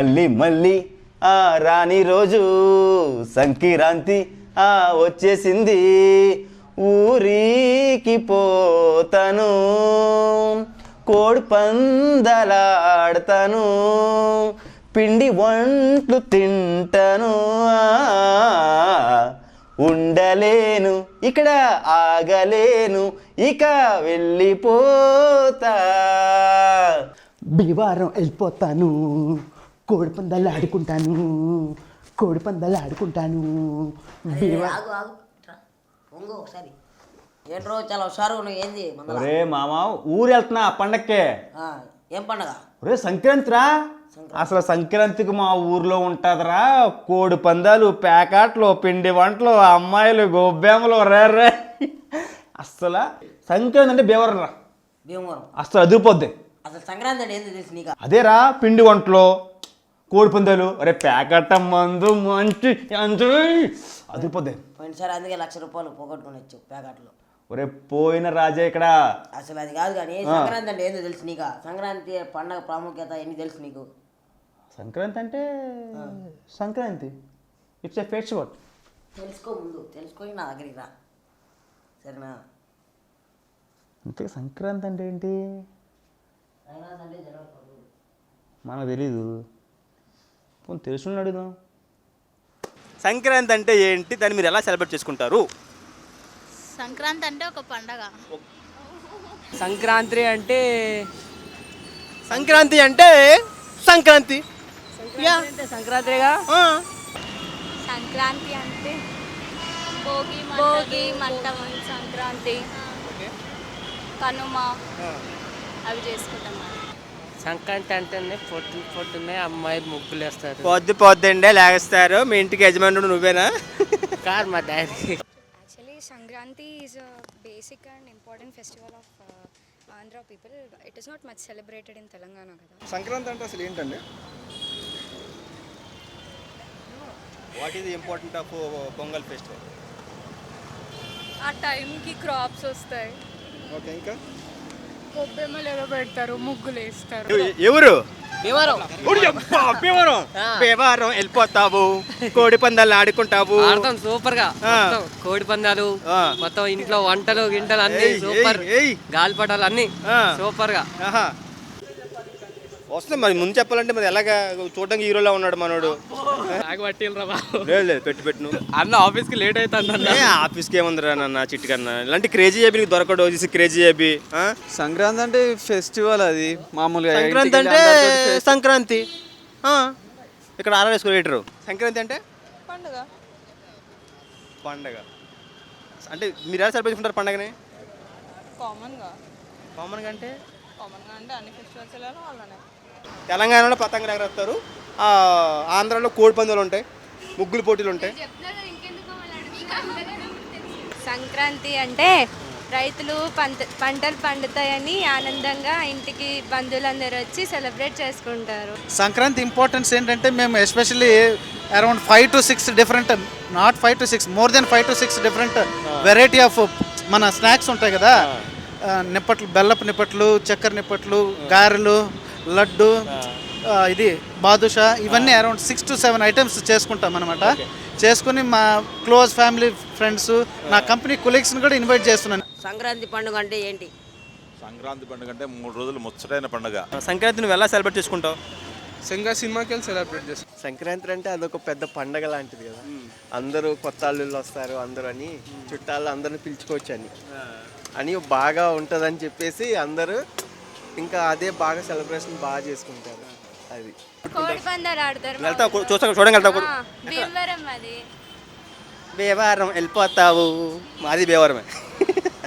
మళ్ళీ మళ్ళీ ఆ రాని రోజు సంక్రాంతి ఆ వచ్చేసింది. ఊరికి పోతాను కోడి పందలాడతాను పిండి వంటలు తింటాను ఉండలేను ఇక్కడ ఆగలేను ఇక వెళ్ళిపోతా. బివారం వెళ్ళిపోతాను. కోడి పందాలు ఆడుకుంటాను కోడి పందాలు ఆడుకుంటాను. ఒకసారి. ఏంట్రో చాలా హుషారు నువ్వు ఏంది మందల? ఒరే మామ ఊరు వెళ్తున్నా పండక్కే. ఆ, ఏం పండగ? ఒరే సంక్రాంతిరా? అసలు సంక్రాంతికి మా ఊర్లో ఉంటుందిరా కోడి పందాలు ప్యాకెట్లు పిండి వంటలు అమ్మాయిలు గొబ్బెమ్మలు రే రే అసలు సంక్రాంతి అంటే బేవరరా భీమవరం. అసలు అదిరిపోద్ది. అసలు సంక్రాంతి అంటే ఏంది తెలుసు నీకు? అదేరా పిండి వంటలు కోడి పందాలు అరే ప్యాకెట్ మందు మంచి ఎంజాయ్ అదిరిపోద్ది పోయినసారి అందుకే లక్ష రూపాయలు పోగొట్టుకుని వచ్చు ప్యాకెట్లో. ఒరే పోయిన రాజా ఇక్కడ. అసలు అది కాదు కానీ సంక్రాంతి అంటే ఏందో తెలుసు నీకు. సంక్రాంతి పండగ ప్రాముఖ్యత ఎన్ని తెలుసు నీకు? సంక్రాంతి అంటే సంక్రాంతి. ఇట్స్ ఎ ఫెస్టివల్ తెలుసుకో ముందు. తెలుసుకొని నా దగ్గరికి రా. సరేనా? అంతే సంక్రాంతి అంటే ఏంటి? సంక్రాంతి అంటే. మనకు తెలీదు. పోనీ తెలుసుని అడుగుదాం. సంక్రాంతి అంటే ఏంటి? దాన్ని మీరు ఎలా సెలబ్రేట్ చేసుకుంటారు? సంక్రాంతి అంటే ఒక పండగ. సంక్రాంతి అంటే సంక్రాంతి అంటే సంక్రాంతి. అంటే సంక్రాంతిగా సంక్రాంతి అంటే భోగి భోగి మంట సంక్రాంతి. కనుమ. అవి చేసుకుంటాం. సంక్రాంతి అంటేనే పొద్దున్న పొద్దున్నే అమ్మాయి ముగ్గులు వేస్తారు పొద్దు పొద్దుండే లేస్తారు మీ ఇంటికి యజమానుడు నువ్వేనా? కాదు మా daddy. is a basic and important festival of uh, Andhra people. It is not much celebrated in Telangana. Kada. Sankranti అంటే అసలు ఏంటండి? What is important of Pongal festival ఆ టైంకి క్రాప్స్ వస్తాయి. ఓకే ఇంకా? గొబ్బెమ్మలు ఏదో పెడతారు ముగ్గులు వేస్తారు ఎవరు భీమవరం వెళ్ళిపోతావు కోడి పందాలు ఆడుకుంటావు. ఆడతాం సూపర్గా కోడి పందాలు ఆ. మొత్తం ఇంట్లో వంటలు గింటలు అన్ని సూపర్. గాలిపటాలు అన్ని ఆ. సూపర్గా ఆహా. వస్తుంది మరి. ముందు చెప్పాలంటే మరి ఎలాగా చూడడానికి హీరోలా ఉన్నాడు మనోడు? లేదు లేదు పెట్టు పెట్టు. అన్న ఆఫీస్కి లేట్ అవుతుంది ఏ, ఆఫీస్కి ఏముందిరా నాన్న చిట్టుకన్నా. ఇలాంటి క్రేజీ ఏబి దొరకడు వచ్చేసి క్రేజీ ఏబి. సంక్రాంతి అంటే ఫెస్టివల్ అది మామూలుగా సంక్రాంతి అంటే సంక్రాంతి. ఆ. ఇక్కడ ఆర్ఆర్ వేసుకో లీటరు సంక్రాంతి అంటే? పండుగ. పండగ. అంటే మీరు ఎలా సెలబ్రేట్ చేసుకుంటారు పండగని? కామన్గా. కామన్గా అంటే? కామన్గా అంటే అన్ని ఫెస్టివల్స్ ఎలా వాళ్ళనే. తెలంగాణలో పతంగులు ఎగరేస్తారు ఆ, ఆంధ్రాలో కోడి పందాలు ఉంటాయి ముగ్గులు పోటీలు ఉంటాయి. సంక్రాంతి అంటే రైతులు పంట పంటలు పండుతాయని ఆనందంగా ఇంటికి బంధువులందరూ వచ్చి సెలబ్రేట్ చేసుకుంటారు. సంక్రాంతి ఇంపార్టెన్స్ ఏంటంటే మేము especially around five to six different not five to six more than five to six different variety of మన స్నాక్స్ ఉంటాయి కదా. నిప్పట్లు బెల్లపు నిప్పట్లు చక్కెర నిప్పట్లు గారెలు లడ్డు ఇది బాదుషా ఇవన్నీ around six to seven items చేసుకుంటాం అనమాట చేసుకుని మా క్లోజ్ ఫ్యామిలీ ఫ్రెండ్స్ నా కంపెనీ కొలీగ్స్ని కూడా ఇన్వైట్ చేస్తున్నాను. సంక్రాంతి పండుగ అంటే ఏంటి? సంక్రాంతి పండుగ అంటే మూడు రోజులు ముచ్చటైన పండుగ. సంక్రాంతి నువ్వు ఎలా సెలబ్రేట్ చేసుకుంటావు? సంగా సినిమాకి వెళ్ళి సెలబ్రేట్ చేస్తాం. సంక్రాంతి అంటే అదొక పెద్ద పండగ లాంటిది కదా. అందరూ కొత్త అల్లుళ్ళు వస్తారు అందరూ అని చుట్టాలు అందరిని పిలుచుకోవచ్చు అని. అని బాగా ఉంటుందని చెప్పేసి అందరూ ఇంకా అదే బాగా సెలబ్రేషన్ బాగా చేసుకుంటారు అది. కోడి పందాలు ఆడతారు. చూస్తా భీమవరం అది. బేవారం వెళ్ళిపోతావు. మాది బేవారమే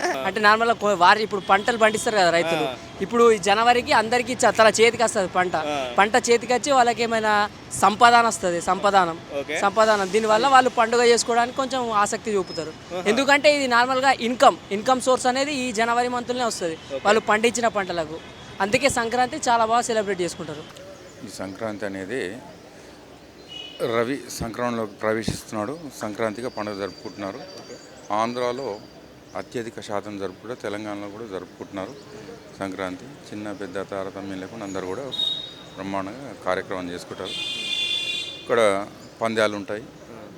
అంటే నార్మల్గా వారి ఇప్పుడు పంటలు పండిస్తారు కదా రైతులు. ఇప్పుడు ఈ జనవరికి అందరికి చ- తల చేతికి వస్తుంది పంట. పంట చేతికి వచ్చి వాళ్ళకి ఏమైనా సంపాదన వస్తుంది సంపాదనం. సంపాదనం. దీనివల్ల వాళ్ళు పండుగ చేసుకోవడానికి కొంచెం ఆసక్తి చూపుతారు. ఎందుకంటే ఇది నార్మల్గా ఇన్కమ్. ఇన్కమ్ సోర్స్ అనేది ఈ జనవరి మంత్లోనే వస్తుంది. వాళ్ళు పండించిన పంటలకు. అందుకే సంక్రాంతి చాలా బాగా సెలబ్రేట్ చేసుకుంటారు. ఈ సంక్రాంతి అనేది రవి సంక్రమణలోకి ప్రవేశిస్తున్నాడు. సంక్రాంతిగా పండుగ జరుపుకుంటున్నారు. ఆంధ్రాలో అత్యధిక శాతం జరుపుకుంటే తెలంగాణలో కూడా జరుపుకుంటున్నారు సంక్రాంతి. చిన్న పెద్ద తారతమ్యం లేకుండా అందరూ కూడా బ్రహ్మాండంగా కార్యక్రమం చేసుకుంటారు. ఇక్కడ పందాలు ఉంటాయి.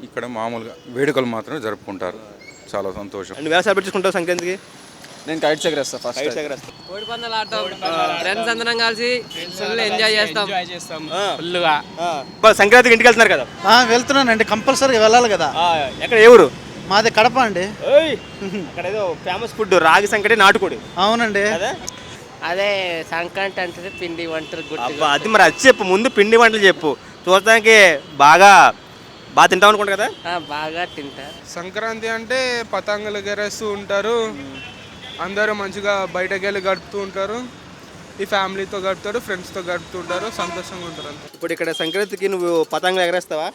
ఇక్కడ మామూలుగా వేడుకలు మాత్రమే జరుపుకుంటారు. చాలా సంతోషం. చేసుకుంటావు సంక్రాంతికి? నేను కైట్స్ ఎగరేస్తా ఫస్ట్ కైట్స్ ఎగరేస్తావు. కోడి పందాలు ఆడతాం. ఫ్రెండ్స్ అందరం కలిసి ఫుల్ ఎంజాయ్ చేస్తాం. ఆ. ఫుల్గా. ఆ. మరి సంక్రాంతికి ఇంటికి వెళ్తున్నారు కదా? ఆ, వెళ్తున్నానండి. కంపల్సరీ వెళ్ళాలి కదా. ఆ, ఎక్కడ? ఏ ఊరు? మాది కడప అండి. ఏయ్, అక్కడ ఏదో ఫేమస్ ఫుడ్ రాగి సంకటి నాటుకోడి. అవునండి. అదే? అదే సంక్రాంతి అంటే పిండి వంటలు అబ్బా అది మరి అది చెప్పు ముందు పిండి వంటలు చెప్పు. చూడటానికి బాగా బాగా తింటాం అనుకుంటా కదా? బాగా తింటారు సంక్రాంతి అంటే పతంగులు ఎగరేస్తూ ఉంటారు. అందరూ మంచిగా బయటకు వెళ్ళి గడుపుతూ ఉంటారు. ఈ ఫ్యామిలీతో గడుపుతారు ఫ్రెండ్స్తో గడుపుతూ ఉంటారు సంతోషంగా ఉంటారు అంతే. ఇప్పుడు ఇక్కడ సంక్రాంతికి నువ్వు పతంగులు ఎగరేస్తావా?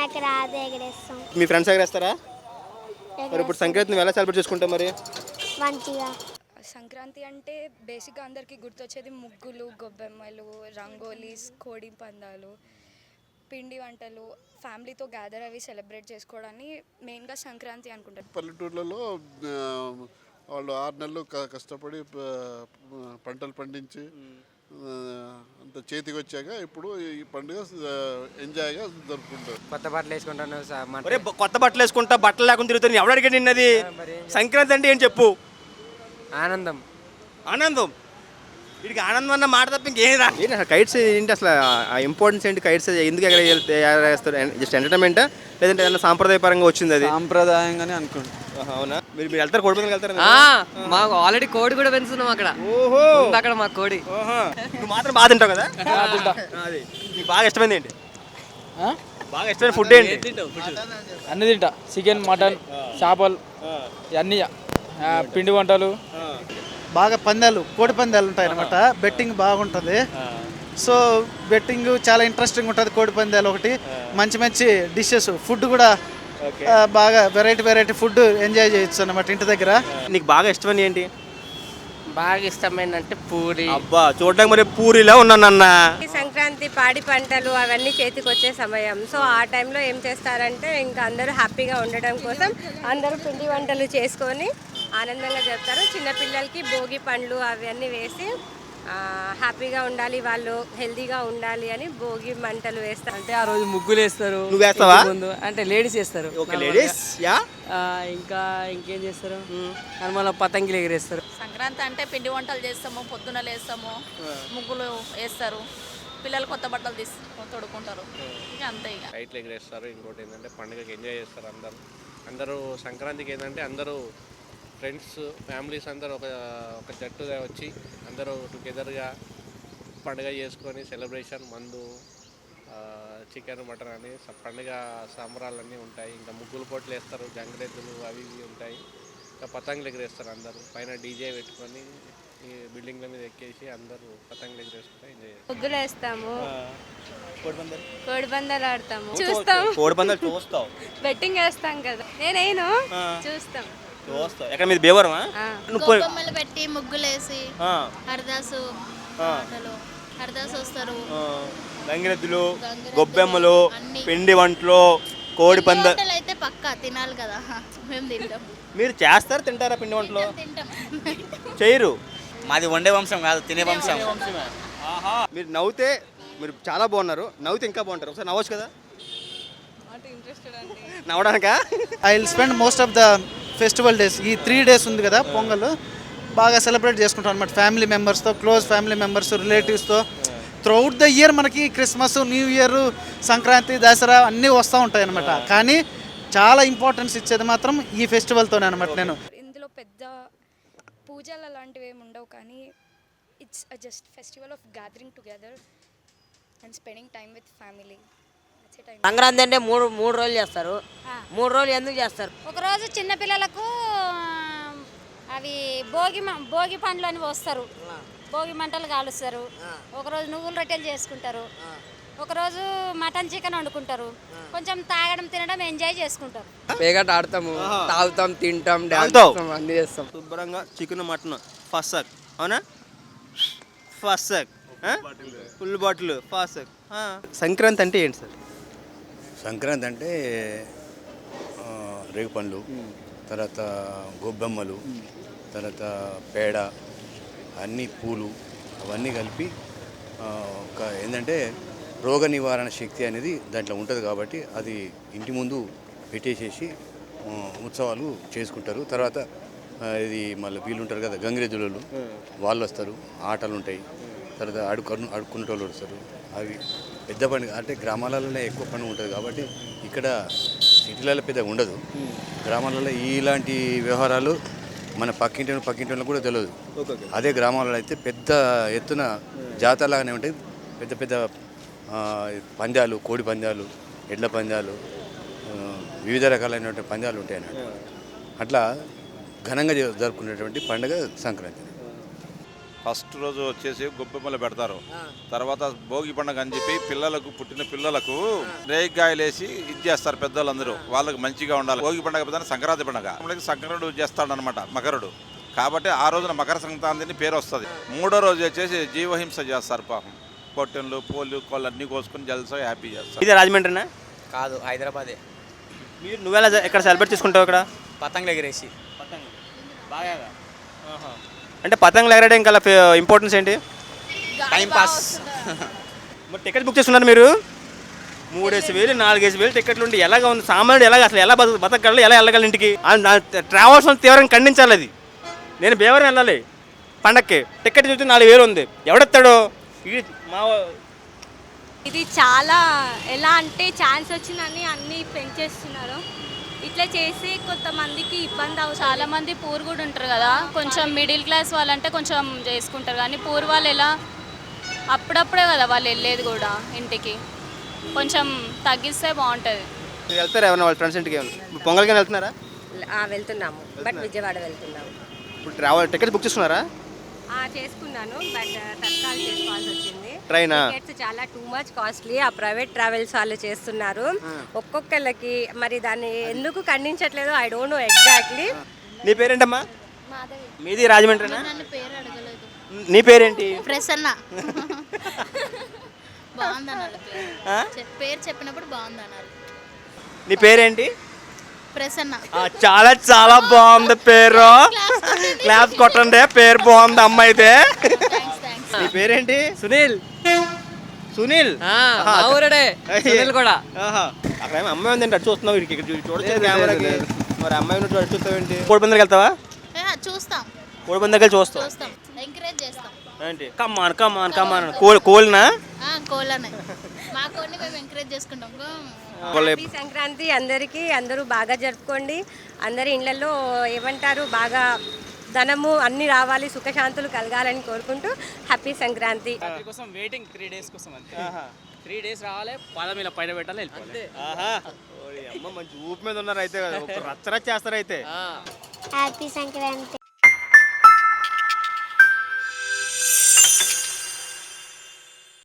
నాకు రాదు ఎగరేస్తాం. మీ ఫ్రెండ్స్ ఎగరేస్తారా? మరి ఇప్పుడు సంక్రాంతి నువ్వు ఎలా సెలబ్రేట్ చేసుకుంటావు మరి? మంచిగా సంక్రాంతి అంటే బేసిక్గా అందరికీ గుర్తొచ్చేది ముగ్గులు గొబ్బెమ్మలు రంగోలీస్ కోడి పందాలు పిండి వంటలు ఫ్యామిలీతో గ్యాదర్ అవి సెలబ్రేట్ చేసుకోవడాన్ని మెయిన్గా సంక్రాంతి అనుకుంటారు. పల్లెటూర్లలో ఆ, వాళ్ళు ఆరు నెలలు క- కష్టపడి ప- పంటలు పండించి అంత చేతికి వచ్చాక ఇప్పుడు ఈ పండుగ ఎంజాయ్గా జరుపుకుంటారు. కొత్త బట్టలు వేసుకుంటాను ఒరే బ- కొత్త బట్టలు వేసుకుంటా బట్టలు లేకుండా తిరుగుతాను ఎవడు అడిగాడు నిన్నది? సంక్రాంతి అంటే ఏం చెప్పు? ఆనందం. ఆనందం? వీడికి ఆనందం అన్న మాట తప్ప ఇంకేం రా. ఏంటి అసలు కైట్స్ ఏంటి అసలు ఆ ఇంపార్టెన్స్ ఏంటి కైట్స్ ఎందుకు ఎగర ఎగరేస్తారు జస్ట్ ఎంటర్టైన్మెంటా లేదంటే ఏదైనా సాంప్రదాయపరంగా వచ్చింది అది? సాంప్రదాయంగానే అనుకోండి ఆహా, అవునా? మీరు మీరు వెళ్తారు? కోడి పందాలకు వెళ్తారా? మాకు ఆల్రెడీ కోడి కూడా పెంచుతున్నాం అక్కడ. ఓహో! ఉంది అక్కడ మా కోడి. ఓహో. నువ్వు మాత్రం బాగా తింటావు కదా? అది. నీకు బాగా ఇష్టమైంది ఏంటి? బాగా ఇష్టమైన ఫుడ్ ఏంటి? అన్ని తింటా. చికెన్ మటన్ చేపలు అన్నీ పిండి వంటలు. బాగా పందాలు కోడి పందాలు ఉంటాయి అనమాట బెట్టింగ్ బాగుంటుంది. సో బెట్టింగ్ చాలా ఇంట్రెస్టింగ్ ఉంటుంది కోడి పందాలు ఒకటి. మంచి మంచి డిషెస్ ఫుడ్ కూడా బాగా వెరైటీ వెరైటీ ఫుడ్ ఎంజాయ్ చేయొచ్చు అనమాట ఇంటి దగ్గర. నీకు బాగా ఇష్టమైనది ఏంటి? బాగా ఇష్టమైందంటే పూరి. అబ్బా చూడడానికి మరి పూరిలా ఉన్నానన్న సంక్రాంతి పాడి పంటలు అవన్నీ చేతికి వచ్చే సమయం. సో ఆ టైంలో ఏం చేస్తారంటే ఇంకా అందరూ హ్యాపీగా ఉండడం కోసం అందరూ పిండి వంటలు చేసుకొని ఆనందంగా జరుపుతారు. చిన్నపిల్లలకి భోగి పండ్లు అవన్నీ వేసి హ్యాపీగా ఉండాలి వాళ్ళు హెల్తీగా ఉండాలి అని భోగి మంటలు వేస్తారు అంటే ఆ రోజు ముగ్గులు వేస్తారు. నువ్వు వేస్తావా? ఇంటి ముందు. అంటే లేడీస్ వేస్తారు. Okay ladies yeah? ఇంకా ఇంకేం చేస్తారు? మళ్ళీ పతంగిలు ఎగిరేస్తారు. సంక్రాంతి అంటే పిండి వంటలు చేస్తాము పొద్దున లేస్తాము ముగ్గులు వేస్తారు. పిల్లలు కొత్త బట్టలు తీసి తొడుకుంటారు ఇంకా అంతే ఇక. లైట్లు ఎగరేస్తారు. ఇంకోటి ఏంటంటే పండుగకి ఎంజాయ్ చేస్తారు అందరూ. అందరూ సంక్రాంతికి ఏంటంటే అందరూ ఫ్రెండ్స్ ఫ్యామిలీస్ అందరూ ఒక ఒక జట్టుగా వచ్చి అందరూ టుగెదర్గా పండుగ చేసుకొని సెలబ్రేషన్ మందు చికెన్ మటన్ అని పండుగ సంబరాలన్నీ ఉంటాయి. ఇంకా ముగ్గులు పోట్లు వేస్తారు గంగిరెద్దులు అవి ఇవి ఉంటాయి. ఇంకా పతంగులు ఎగరేస్తారు అందరూ. పైన డీజే పెట్టుకొని ఈ బిల్డింగ్ల మీద ఎక్కేసి అందరూ పతంగులు ఎగరేసుకుంటే ఎంజాయ్ చేస్తారు. ముగ్గులు వేస్తాము. కోడి పందాలు కోడి పందాలు ఆడతాము చూస్తాము. కోడి పందాలు చూస్తావు. బెట్టింగ్ వేస్తాం కదా. నేనైను. చూస్తాం. చూస్తావు ఎక్కడ మీది బేవరమా. నువ్వు పోయి- పెట్టి ముగ్గులేసి ఆ, హరిదాసు ఆ, ఆటలు హరిదాసు వస్తారు. ఆ. గంగిరెద్దులు గొబ్బెమ్మలు పిండి వంటలు కోడి పంద వంటలు అయితే పక్కా తినాలి కదా. మేము తింటాం. మీరు చేస్తారు తింటారా పిండి వంటలు? తింటాం. చేయరు. మాది వండే వంశం కాదు తినే వంశం. మీరు నవ్వుతే మీరు చాలా బాగున్నారు. నవ్వుతే ఇంకా బాగుంటారు. ఒకసారి నవ్వచ్చు కదా? నవ్వడానికా? I will spend most of the festival days ఈ త్రీ డేస్ ఉంది కదా పొంగల్ బాగా సెలబ్రేట్ చేసుకుంటాం అనమాట ఫ్యామిలీ మెంబర్స్తో క్లోజ్ ఫ్యామిలీ మెంబర్స్ రిలేటివ్స్తో త్రూఅవుట్ ద ఇయర్ మనకి Christmas new year Sankranti Dasara అన్నీ వస్తూ ఉంటాయి అనమాట కానీ చాలా ఇంపార్టెన్స్ ఇచ్చేది మాత్రం ఈ ఫెస్టివల్తోనే అనమాట నేను. ఇందులో పెద్ద పూజలు అలాంటివి ఏమి ఉండవు కానీ it's just festival of gathering together and spending time with family Sankranti అంటే మూడు మూడు రోజులు చేస్తారు. మూడు రోజులు ఎందుకు చేస్తారు? ఒకరోజు చిన్నపిల్లలకు అవి భోగి భోగి పండ్లు అని పోస్తారు. భోగి మంటలు కాలుస్తారు. ఒకరోజు నువ్వులు రొట్టెలు చేసుకుంటారు. ఒకరోజు మటన్ చికెన్ వండుకుంటారు. కొంచెం తాగడం తినడం ఎంజాయ్ చేసుకుంటారు. పేగట ఆడతాము. తాగుతాం తింటాం డాన్స్ తాగుతావు? చేస్తాం అన్నీ చేస్తాం. శుభ్రంగా చికెన్ మటన్ ఫస్సక్. అవునా? ఫస్సక్. Full bottle. ఫాసక్ సంక్రాంతి అంటే ఏంటి సార్? సంక్రాంతి అంటే ఆ, రేగుపండ్లు తర్వాత గొబ్బెమ్మలు తర్వాత పేడ అన్ని పూలు అవన్నీ కలిపి ఒక ఏంటంటే రోగ నివారణ శక్తి అనేది దాంట్లో ఉంటుంది కాబట్టి అది ఇంటి ముందు పెట్టేసేసి ఉత్సవాలు చేసుకుంటారు. తర్వాత ఇది మళ్ళీ వీళ్ళు ఉంటారు కదా గంగిరెద్దులు వాళ్ళు వస్తారు ఆటలు ఉంటాయి తర్వాత అడుకు అడుక్కునే వాళ్ళు వస్తారు. అవి పెద్ద పండుగ అంటే గ్రామాలలోనే ఎక్కువ పండుగ ఉంటుంది కాబట్టి ఇక్కడ సిటీలలో పెద్దగా ఉండదు. గ్రామాలలో ఇలాంటి వ్యవహారాలు మన పక్కింటి పక్కింటి వాళ్ళకి కూడా తెలియదు అదే గ్రామాలలో అయితే పెద్ద ఎత్తున జాతరలాగానే ఉంటాయి. పెద్ద పెద్ద ఆ, పందాలు కోడి పందాలు ఎడ్ల పందాలు ఆ, వివిధ రకాలైనటువంటి పందాలు ఉంటాయి అన్నట్టు అట్లా ఘనంగా జరుపుకునేటువంటి పండుగ సంక్రాంతి. ఫస్ట్ రోజు వచ్చేసి గొబ్బెమ్మలు పెడతారు. తర్వాత భోగి పండుగ అని చెప్పి పిల్లలకు పుట్టిన పిల్లలకు రేగికాయలు వేసి ఇది చేస్తారు పెద్దలందరూ వాళ్ళకి మంచిగా ఉండాలి. భోగి పండుగ పెద్ద సంక్రాంతి పండుగ. మనకి సంక్రాంతి చేస్తాడు అనమాట మకరుడు. కాబట్టి ఆ రోజున మకర సంక్రాంతి అని పేరు వస్తుంది. మూడో రోజు వచ్చేసి జీవహింస చేస్తారు పాపం. పొట్టెన్లు పోలు కోళ్ళు అన్ని కోసుకొని జల్సా హ్యాపీ చేస్తారు. ఇది రాజమండ్రినా? కాదు హైదరాబాదే. మీరు నువ్వెలా ఎక్కడ సెలబ్రేట్ చేసుకుంటావు ఇక్కడ? పతంగులు ఎగిరేసి. బాగా అంటే పతంగులు ఎగరడం ఇంకా ఇంపార్టెన్స్ ఏంటి? టైం పాస్ మరి టికెట్ బుక్ చేసుకున్నారు మీరు? మూడేసి వేలు నాలుగేసి వేలు టికెట్లు ఉండి ఎలాగ ఉంది? సామాన్యుడు ఎలాగ అసలు ఎలా బతక బతకగలరు ఎలా వెళ్ళగలరు ఇంటికి? ట్రావెల్స్ తీవ్రంగా ఖండించాలి అది. నేను బేవరం వెళ్ళాలి. పండక్కి. టికెట్ చూస్తే నాలుగు వేలు ఉంది. ఎవడెత్తాడు? ఇది మా ఇది చాలా ఎలా అంటే ఛాన్స్ వచ్చిందని అన్నీ పెంచేస్తున్నారు. ఇట్లా చేసి కొంతమందికి ఇబ్బంది అవుతుంది. చాలా మంది పూర్ కూడా ఉంటారు కదా. కొంచెం మిడిల్ క్లాస్ వాళ్ళంటే కొంచెం చేసుకుంటారు. కానీ పూర్ వాళ్ళు ఎలా? అప్పుడప్పుడే కదా వాళ్ళు వెళ్ళేది కూడా ఇంటికి. కొంచెం తగ్గిస్తే బాగుంటుంది. మీరు వెళ్తారా ఏమన్నా వాళ్ళ ఫ్రెండ్స్ ఇంటికి? పొంగల్కి వెళ్తున్నారా? ఆ, వెళ్తున్నాము. బట్ విజయవాడ వెళ్తున్నాము. ఇప్పుడు ట్రావెల్ టికెట్ బుక్ చేసుకున్నారా? ఆ, చేసుకున్నాను. బట్ తత్కాల్ చేసుకోవాల్సి వచ్చింది. ట్రైనా? టికెట్స్ చాలా టూ మచ్ కాస్ట్లీ. ఆ ప్రైవేట్ ట్రావెల్స్ వాళ్ళు చేస్తున్నారు. ఒక్కొక్కరికి మరి దాన్ని ఎందుకు ఖండించట్లేదు? I don't know exactly. నీ పేరేంటమ్మా? మీది రాజమండ్రినా? నన్ను పేరు అడగలేదు. నీ పేరేంటి? ప్రసన్న. బాగుంది అనాలి పేరు. ఆ? చెప్- పేరు చెప్పినప్పుడు బాగుంది అనాలి నీ పేరేంటి? ప్రసన్న. ఆ, చాలా చాలా బాగుంది పేరు. క్లాస్ కొట్టండి. పేరు బాగుంది అమ్మాయితే నీ పేరేంటి? సునీల్. సునీల్. ఊరడే. సునీల్ కూడా. ఆహా. అక్కడ ఏమో అమ్మాయి ఉందండి అటు చూస్తున్నావు వీడికి ఇక్కడ చూ- చూడొచ్చు కెమెరాకి. మరి అమ్మాయి ఉన్నట్టు అటు చూస్తావు ఏంటి? కోడి పందాలకు వెళ్తావా చూస్తాం. కోడి పందాలకు వెళ్ళి చూస్తావు చూస్తాం. ఎంకరేజ్ చేస్తాం. ఏంటి? Come on come on come on coal కోల్నా? కోళ్ళనే. మా కోడిని మేము ఎంకరేజ్ చేసుకుంటాం. హ్యాపీ సంక్రాంతి అందరికీ అందరూ బాగా జరుపుకోండి. అందరి ఇళ్ళలో ఏమంటారు? బాగా ధనము అన్ని రావాలి సుఖశాంతులు కలగాలని కోరుకుంటూ హ్యాపీ సంక్రాంతి. కోసం వెయిటింగ్ త్రీ డేస్ కోసం అంతే. త్రీ డేస్ రావాలి పాదం ఇలా పైన పెట్టాలి వెళ్ళిపోవాలి. ఆహా. ఓరి అమ్మ మంచి ఊపు మీద ఉన్నారు అయితే ఒక రచ్చ రచ్చ చేస్తారు అయితే. హ్యాపీ సంక్రాంతి.